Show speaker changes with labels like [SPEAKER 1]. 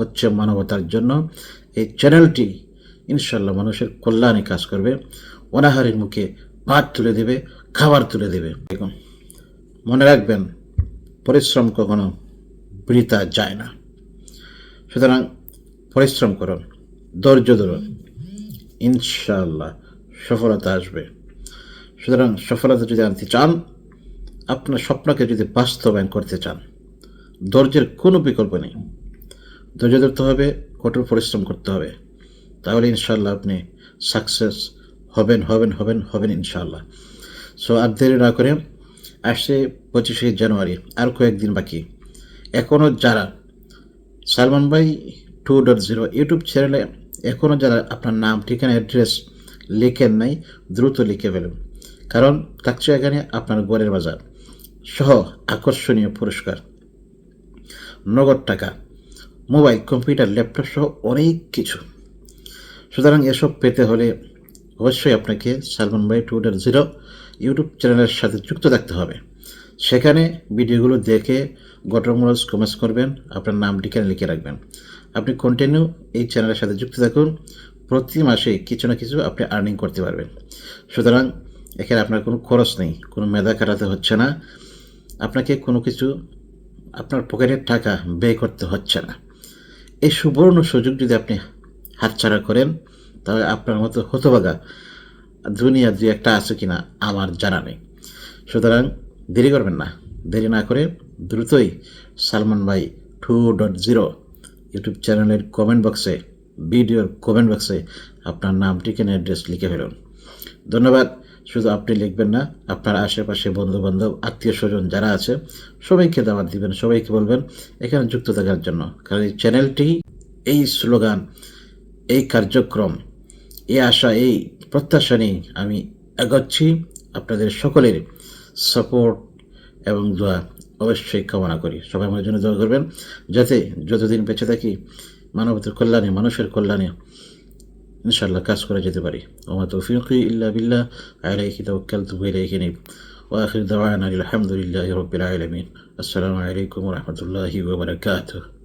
[SPEAKER 1] হচ্ছে মানবতার জন্য এই চ্যানেলটি ইনশাল্লাহ মানুষের কল্যাণে কাজ করবে। অনাহারের মুখে ভাত তুলে দেবে, খাবার তুলে দেবে। মনে রাখবেন, পরিশ্রম কখনো বৃথা যায় না। সুতরাং পরিশ্রম করুন, ধৈর্য ধরুন ইনশাল্লাহ সফলতা আসবে। সুতরাং সফলতা যদি আনতে চান, আপনার স্বপ্নকে যদি বাস্তবায়ন করতে চান, ধৈর্যের কোনো বিকল্প নেই। ধৈর্য ধরতে হবে, কঠোর পরিশ্রম করতে হবে। তাহলে ইনশাল্লাহ আপনি সাকসেস হবেন হবেন হবেন হবেন ইনশাল্লাহ সো আর দেরি না করে আসছে পঁচিশে জানুয়ারি, আর কয়েকদিন বাকি। এখনও যারা সালমান ভাই টু ডট জিরো ইউটিউব চ্যানেলে এখনও যারা আপনার নাম, ঠিকানা অ্যাড্রেস লিখেন নাই, দ্রুত লিখে ফেলুন। কারণ থাকছে এখানে আপনার গড়ের বাজার। সহ আকর্ষণীয় পুরস্কার। নগদ টাকা। মোবাইল, কম্পিউটার, ল্যাপটপ সহ অনেক কিছু। সুতরাং এসব পেতে হলে অবশ্যই আপনাকে সালমান ভাই টু ডট জিরো ইউটিউব চ্যানেলের সাথে যুক্ত থাকতে হবে। সেখানে ভিডিওগুলো দেখে গঠনমূলক কমেন্টস করবেন, আপনার নাম ঠিকানা লিখে রাখবেন। আপনি কন্টিনিউ এই চ্যানেলের সাথে যুক্ত থাকুন, প্রতি মাসে কিছু না কিছু আপনি আর্নিং করতে পারবেন। সুতরাং এখানে আপনার কোনো খরচ নেই, কোনো মেধা কাটাতে হচ্ছে না। আপনাকে কোনো কিছু আপনার পকেটের টাকা ব্যয় করতে হচ্ছে না। এই সুবর্ণ সুযোগ যদি আপনি হাতছাড়া করেন, তাহলে আপনার মতো হতভাগা দুনিয়া দুই একটা আছে কিনা আমার জানা নেই। সুতরাং দেরি করবেন না। দেরি না করে দ্রুতই Salman Bhai two dot zero YouTube চ্যানেলের কমেন্ট বক্সে ভিডিওর কমেন্ট বক্সে আপনার নাম, ঠিকানা অ্যাড্রেস লিখে ফেলুন। ধন্যবাদ। শুধু আপনি লিখবেন না, আপনার আশেপাশে বন্ধু বান্ধব আত্মীয় স্বজন যারা আছে, সবাইকে দাওয়াত দিবেন, সবাইকে বলবেন এখানে যুক্ত থাকার জন্য। কারণ এই চ্যানেলটি, এই স্লোগান, এই কার্যক্রম, এই আশা, এই প্রত্যাশা নিয়ে আমি এগোচ্ছি। আপনাদের সকলের সাপোর্ট এবং দোয়া অবশ্যই কামনা করি। সবাই আমার জন্য দোয়া করবেন, যাতে যতদিন বেঁচে থাকি, মানবতার কল্যাণে, মানুষের কল্যাণে إن شاء الله كاس ولا جدبري. وما توفيقي إلا بالله عليك توكلت وإليك نيب وآخر دعوانا الحمد لله رب العالمين. السلام عليكم ورحمة الله وبركاته.